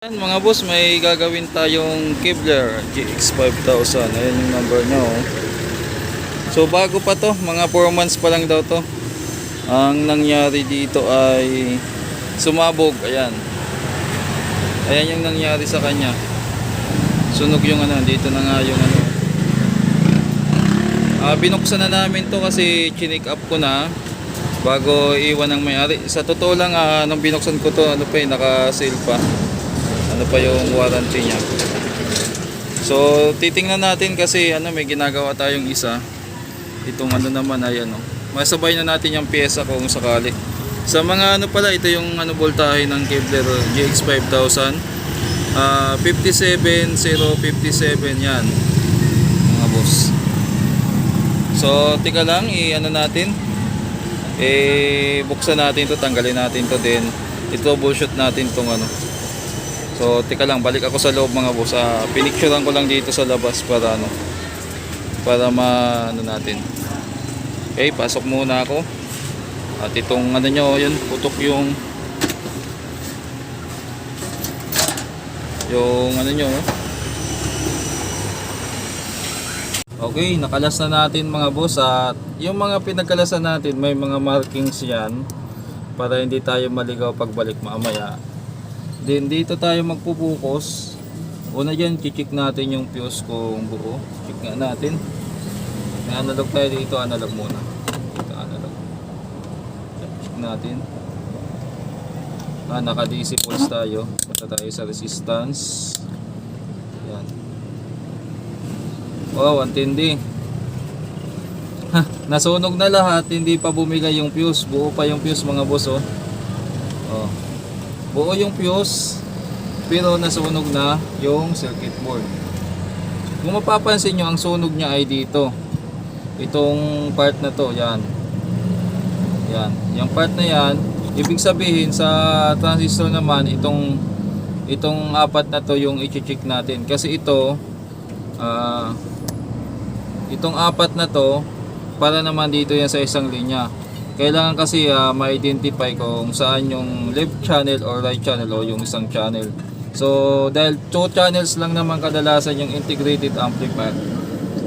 Yan, mga boss, may gagawin tayong Kevlar GX5000. Ayan yung number niya. Oh. So bago pa to, mga 4 months pa lang daw to. Ang nangyari dito ay sumabog. Ayan. Ayan yung nangyari sa kanya. Sunog yung ano, dito na nga yung ano. Ah, binuksan na namin to kasi chinik up ko na bago iwan ng may-ari. Sa totoo lang, ah, nung binuksan ko to, ano pa eh, naka-sale pa ano pa yung warranty niya? So titingnan natin kasi ano may ginagawa tayong isa. Itong ano naman ay ano masabay na natin yung pyesa kung sakali. Sa mga ano pala ito yung ano voltahe ng Kevlar GX5000 ah 57057 yan. Mga boss. So tika lang i ano natin. Eh buksan natin to tanggalin natin to din i-troubleshoot natin tong ano So, tika lang, balik ako sa loob mga boss. Ah, pinicturean ko lang dito sa labas para ano para ma ano natin. Okay, pasok muna ako. At itong ano nyo, yun, putok yung yung ano nyo. oh. Okay, nakalas na natin mga boss at yung mga pinagkalasan natin may mga markings yan para hindi tayo maligaw pagbalik mamaya. Then dito tayo magpupukus. Una dyan, chichik natin yung fuse kung buo. Check nga natin. May analog tayo dito, analog muna. Dito analog. Check natin. Ah, naka DC pulse tayo. Punta tayo sa resistance. Yan. Wow, ang tindi. Ha, nasunog na lahat, hindi pa bumigay yung fuse. Buo pa yung fuse mga boss oh. Oh. Buo yung fuse pero nasunog na yung circuit board. Kung mapapansin nyo, ang sunog niya ay dito. Itong part na to, yan. Yan. Yung part na yan, ibig sabihin sa transistor naman, itong itong apat na to yung i-check natin. Kasi ito, ah, itong apat na to, para naman dito yan sa isang linya. Kailangan kasi ah, ma-identify kung saan yung left channel or right channel o yung isang channel. So, dahil two channels lang naman kadalasan yung integrated amplifier,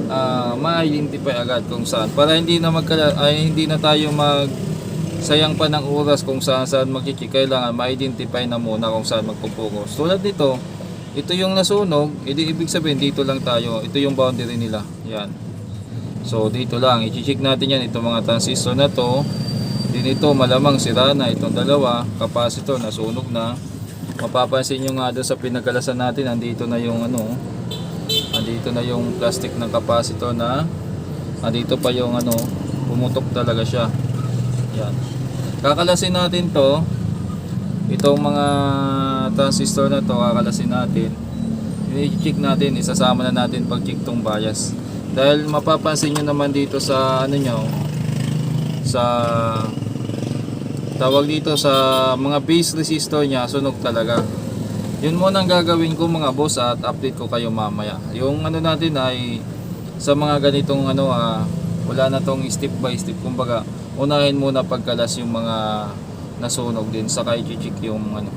ah ma-identify agad kung saan. Para hindi na magkala, ay hindi na tayo mag sayang pa ng oras kung saan saan magkiki kailangan ma-identify na muna kung saan magpo-focus. Tulad nito, ito yung nasunog, edi ibig sabihin dito lang tayo. Ito yung boundary nila. Yan. So dito lang, i-check natin yan itong mga transistor na to. Din ito malamang sira na itong dalawa, capacitor nasunog na. Mapapansin nyo nga doon sa pinagkalasan natin, andito na yung ano, andito na yung plastic ng capacitor na andito pa yung ano, pumutok talaga siya. Yan. Kakalasin natin to. Itong mga transistor na to, kakalasin natin. I-check natin, isasama na natin pag check tong bias. Dahil mapapansin nyo naman dito sa ano nyo, sa tawag dito sa mga base resistor niya, sunog talaga. Yun muna ang gagawin ko mga boss at update ko kayo mamaya. Yung ano natin ay sa mga ganitong ano ah, wala na tong step by step kumbaga unahin muna pagkalas yung mga nasunog din saka i-check yung ano.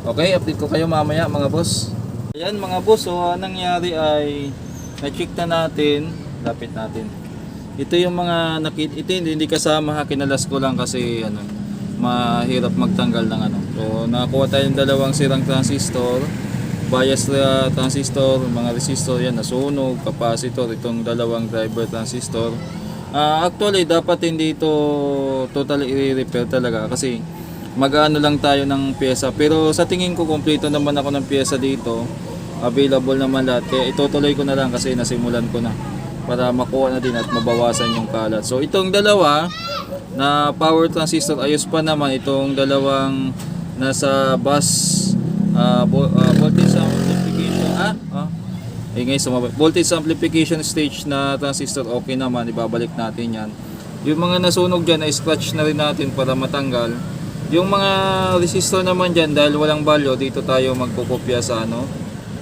Okay, update ko kayo mamaya mga boss. Ayan mga boss, so ang nangyari ay na-check na natin, lapit natin. Ito yung mga nakit ito hindi kasama ha, kinalas ko lang kasi ano, mahirap magtanggal ng ano. So nakakuha tayo ng dalawang sirang transistor, bias uh, transistor, mga resistor yan nasunog, capacitor, itong dalawang driver transistor. Ah, actually dapat hindi ito totally i-repair talaga kasi mag-ano lang tayo ng pyesa pero sa tingin ko kompleto naman ako ng pyesa dito available naman lahat kaya itutuloy ko na lang kasi nasimulan ko na para makuha na din at mabawasan yung kalat so itong dalawa na power transistor ayos pa naman itong dalawang nasa bus ah, voltage amplification ah, ah eh ngayon sumabay. Voltage amplification stage na transistor okay naman, ibabalik natin yan. Yung mga nasunog dyan ay scratch na rin natin para matanggal. Yung mga resistor naman dyan dahil walang value, dito tayo magkukopya sa ano.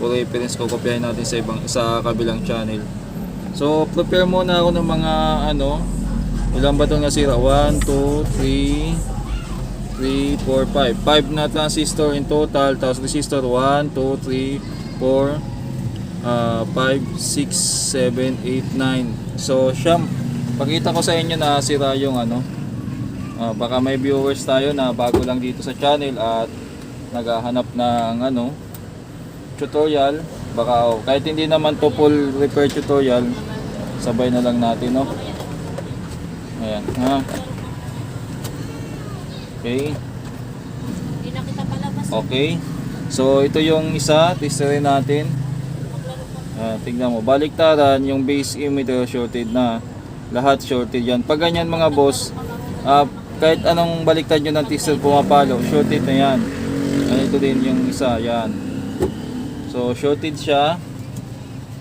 For reference, kukopyahin natin sa ibang sa kabilang channel. So, prepare muna ako ng mga ano, ilan ba itong nasira? 1, 2, 3, 3, 4, 5. 5 na transistor in total. Tapos resistor 1, 2, 3, 4, uh, 5, 6, 7, 8, 9. So, siyam. Pakita ko sa inyo na sira yung ano. Ah, baka may viewers tayo na bago lang dito sa channel at naghahanap ng ano tutorial. Baka oh, kahit hindi naman to full repair tutorial, sabay na lang natin, no? Ayan, ha? Okay. Hindi na kita palabas. Okay. So ito yung isa, testerin natin. Ah, tignan mo, baliktaran yung base emitter shorted na. Lahat shorted yan. Pag ganyan mga boss, ah, kahit anong baliktad nyo ng tester pumapalo, shorted na yan. Ah, ito din yung isa, yan. So shorted siya.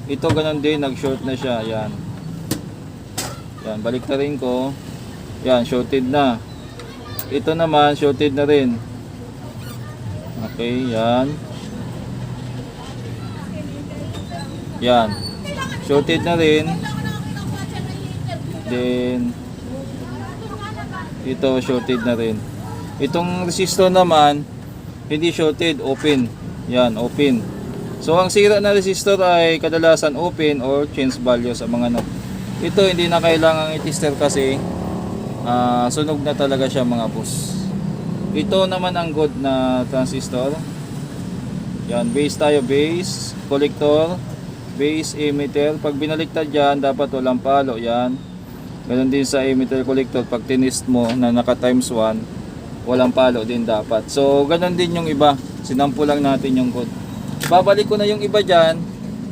Ito ganun din, nag-short na siya, yan. Yan, baliktarin ko. Yan, shorted na. Ito naman, shorted na rin. Okay, yan. Yan. Shorted na rin. Then, ito shorted na rin. Itong resistor naman, hindi shorted, open. Yan, open. So, ang sira na resistor ay kadalasan open or change value sa mga. Ito, hindi na kailangang i-tester kasi ah, sunog na talaga siya mga boss. Ito naman ang good na transistor. Yan, base tayo, base, collector, base, emitter. Pag binaliktad yan, dapat walang palo. Yan. Ganon din sa emitter collector. Pag tinist mo na naka times 1, walang palo din dapat. So, ganon din yung iba. Sinampo lang natin yung code. Babalik ko na yung iba dyan.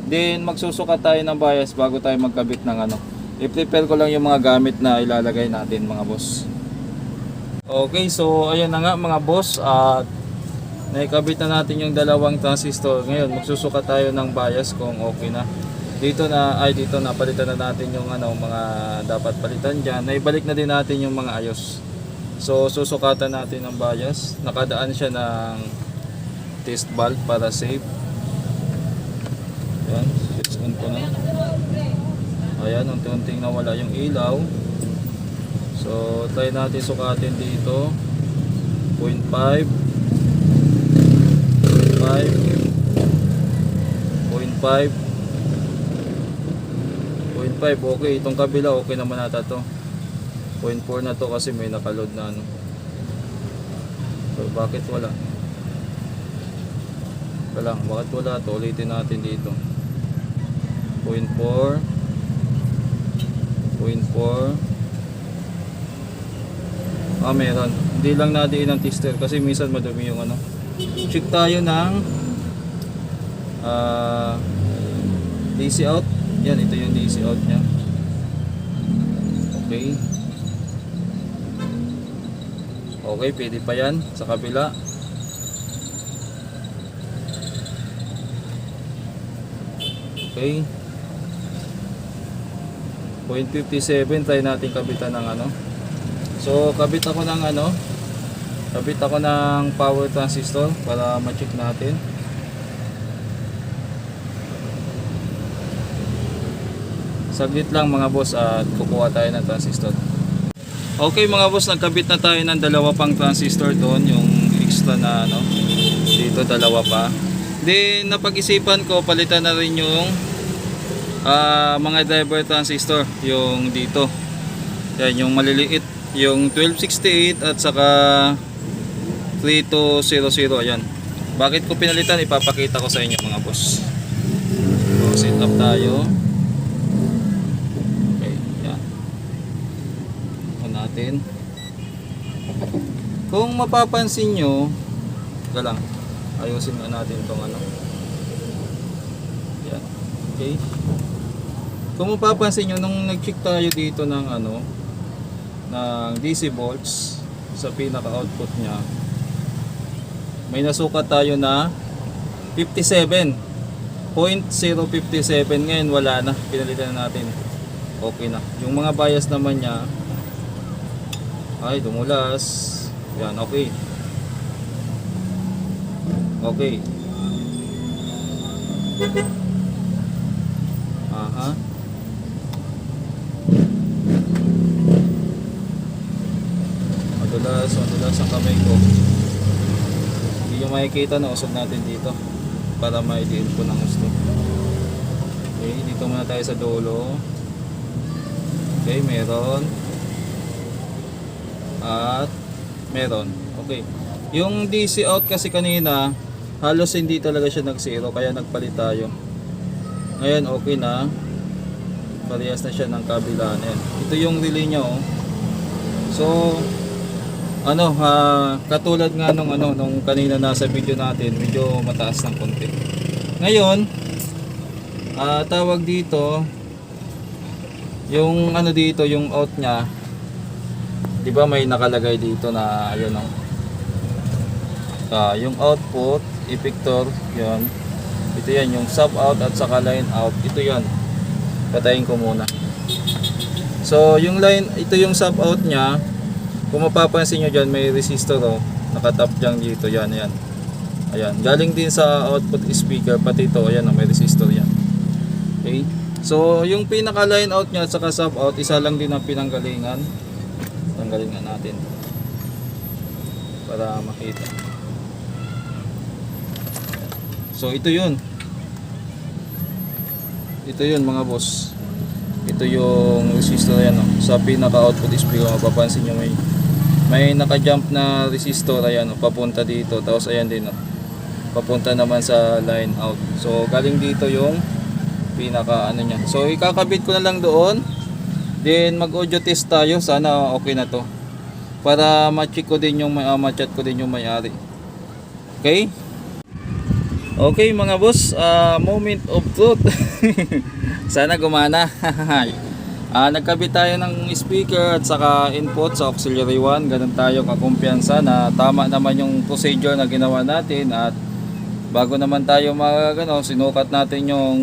Then, magsusukat tayo ng bias bago tayo magkabit ng ano. I-prepare ko lang yung mga gamit na ilalagay natin mga boss. Okay, so ayan na nga mga boss at naikabit na natin yung dalawang transistor. Ngayon, magsusukat tayo ng bias kung okay na. Dito na, ay dito na, palitan na natin yung ano, mga dapat palitan dyan. Naibalik na din natin yung mga ayos. So, susukatan natin ng bias. Nakadaan siya ng test valve para safe. Ayan, switch on ko na. Ayan, unti-unting nawala yung ilaw. So, try natin sukatin dito. 0.5 0.5 0.5 0.5 okay, itong kabila okay naman nata to. 0.4 na to kasi may nakaload na ano. So bakit wala? Ito lang, bakit wala to? Ulitin natin dito. 0.4 0.4 Ah, meron. Hindi lang natin ang tester kasi minsan madumi yung ano. Check tayo ng ah DC out. Yan, ito yung DC out niya. Okay. Okay, pwede pa yan sa kabila. Okay. 0.57 try natin kabitan ng ano. So, kabit ako ng ano, kabit ako ng power transistor para ma-check natin. Saglit lang mga boss at kukuha tayo ng transistor. Okay mga boss, nagkabit na tayo ng dalawa pang transistor doon, yung extra na ano, dito dalawa pa. Then napag-isipan ko palitan na rin yung ah, mga driver transistor, yung dito. Yan yung maliliit yung 1268 at saka 3200 ayan. Bakit ko pinalitan? Ipapakita ko sa inyo mga boss. So set up tayo. Okay yan. On natin. Kung mapapansin nyo lang. Ayusin nga natin tong ano. Yan. Okay kung mapapansin nyo nung nag check tayo dito ng ano ng DC volts sa pinaka output niya may nasukat tayo na 57 0.057 ngayon wala na. Pinalitan na natin. Okay na. Yung mga bias naman niya ay dumulas. Yan okay. Okay. Aha. madulas madulas mataas ang kamay ko. Hindi nyo makikita na usog natin dito para maidiin ko ng gusto. Okay, dito muna tayo sa dulo. Okay, meron. At meron. Okay. Yung DC out kasi kanina, halos hindi talaga siya nag-zero kaya nagpalit tayo. Ngayon okay na. Parehas na siya ng kabila na yan. Ito yung relay niya oh. So ano ha katulad nga nung ano nung kanina nasa video natin, medyo mataas ng konti. Ngayon, ah tawag dito yung ano dito, yung out niya. 'Di ba may nakalagay dito na ayun oh. Ah, yung output, effector, 'yon. Ito 'yan yung sub out at saka line out. Ito 'yon. Patayin ko muna. So, yung line, ito yung sub out niya. Kung mapapansin nyo dyan, may resistor oh. Nakatap dyan dito. Yan, yan. Ayan. Galing din sa output speaker. Pati ito, ayan, oh, may resistor yan. Okay. So, yung pinaka line out niya at saka sub out, isa lang din ang pinanggalingan. Tanggalingan natin. Para makita. So, ito yun. Ito yun mga boss. Ito yung resistor yan oh. Sa pinaka output speaker mapapansin nyo may may naka-jump na resistor ayan oh, papunta dito. Tapos ayan din oh. Papunta naman sa line out. So galing dito yung pinaka ano niya. So ikakabit ko na lang doon. Then mag-audio test tayo. Sana okay na to. Para ma-check ko din yung uh, ma-chat ko din yung may-ari. Okay? Okay mga boss, ah, moment of truth. Sana gumana. Ah, nagkabit tayo ng speaker at saka input sa auxiliary 1. Ganun tayo kakumpiyansa na tama naman yung procedure na ginawa natin at bago naman tayo mag ano, sinukat natin yung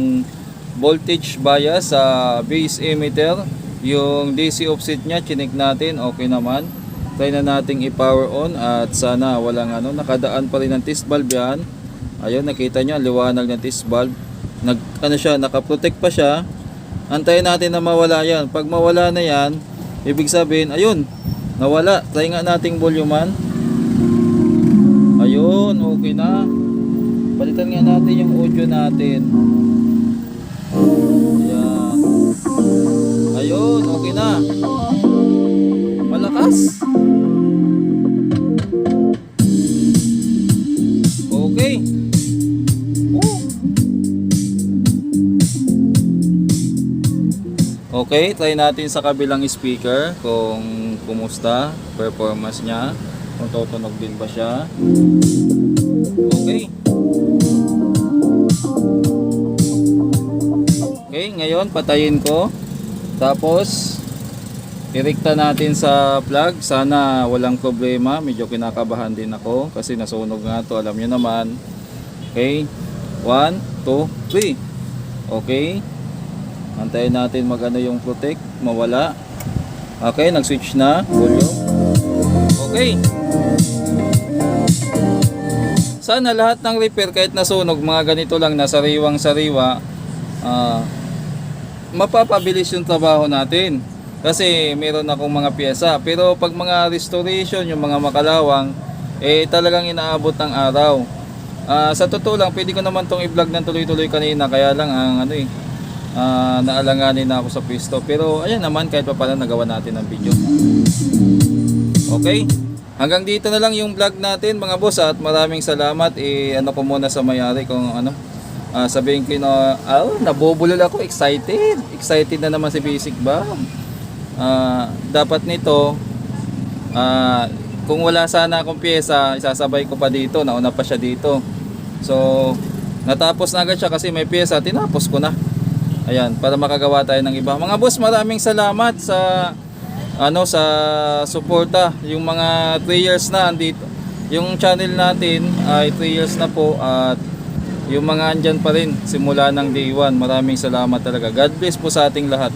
voltage bias sa base emitter. Yung DC offset niya, chinik natin, okay naman. Try na nating i-power on at sana walang ano, nakadaan pa rin ng test valve yan. Ayun, nakita nyo, ang liwanag ng test valve. Nag, ano siya, nakaprotect pa siya. Antayin natin na mawala yan. Pag mawala na yan, ibig sabihin, ayun, nawala. Try nga nating volumean. Ayun, okay na. Palitan nga natin yung audio natin. Ayan. Ayun, okay na. Malakas. Okay. Okay, try natin sa kabilang speaker kung kumusta performance niya. Kung tutunog din ba siya. Okay. Okay, ngayon patayin ko. Tapos Irikta natin sa plug. Sana walang problema. Medyo kinakabahan din ako kasi nasunog nga to. Alam nyo naman. Okay. 1, 2, 3. Okay. Antayin natin magano yung protect. Mawala. Okay. Nag-switch na. Volume. Okay. Sana lahat ng repair kahit nasunog mga ganito lang nasa riwang sariwa ah mapapabilis yung trabaho natin. Kasi meron akong mga pyesa. Pero pag mga restoration, yung mga makalawang, eh talagang inaabot ng araw. Ah, sa totoo lang, pwede ko naman tong i-vlog ng tuloy-tuloy kanina. Kaya lang, ang ano eh, ah, naalanganin na ako sa pisto. Pero ayan naman, kahit pa pala nagawa natin ng video. Okay? Hanggang dito na lang yung vlog natin mga boss at maraming salamat. Eh, ano ko muna sa mayari kung ano, Ah, sabihin ko na, oh, nabubulol ako, excited. Excited na naman si Basic Bomb. Ah, dapat nito, ah, kung wala sana akong pyesa, isasabay ko pa dito, nauna pa siya dito. So, natapos na agad siya kasi may pyesa, tinapos ko na. Ayan, para makagawa tayo ng iba. Mga boss, maraming salamat sa ano sa suporta. Yung mga 3 years na andito. Yung channel natin ay 3 years na po at yung mga andyan pa rin simula ng day 1. Maraming salamat talaga. God bless po sa ating lahat.